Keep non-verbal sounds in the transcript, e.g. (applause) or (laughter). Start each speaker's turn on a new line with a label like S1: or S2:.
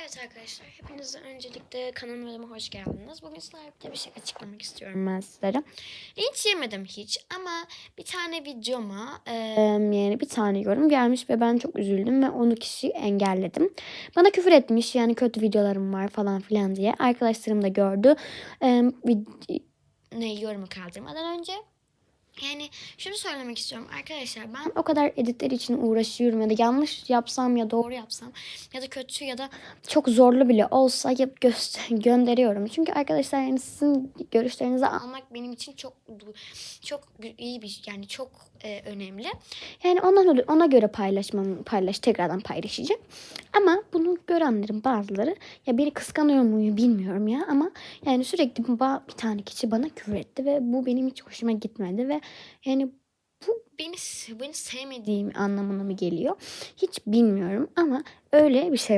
S1: Evet arkadaşlar, hepiniz öncelikle kanalıma hoş geldiniz. Bugün sizlerle bir şey açıklamak istiyorum ben sizlere. Linç yemedim hiç ama bir tane videoma e, yani bir tane yorum gelmiş ve ben çok üzüldüm ve onu kişi engelledim. Bana küfür etmiş yani kötü videolarım var falan filan diye. Arkadaşlarım da gördü. E, ne yorumu kaldırmadan önce. Yani şunu söylemek istiyorum arkadaşlar ben o kadar editler için uğraşıyorum ya da yanlış yapsam ya doğru yapsam ya da kötü ya da çok zorlu bile olsa yap (laughs) gönderiyorum. Çünkü arkadaşlar yani sizin görüşlerinizi almak benim için çok çok iyi bir yani çok e, önemli. Yani ona ona göre paylaşmam paylaş tekrardan paylaşacağım. Ama bunu görenlerin bazıları ya biri kıskanıyor mu bilmiyorum ya ama yani sürekli bir tane kişi bana küfür etti ve bu benim hiç hoşuma gitmedi ve yani bu beni beni sevmediğim anlamına mı geliyor? Hiç bilmiyorum ama öyle bir şey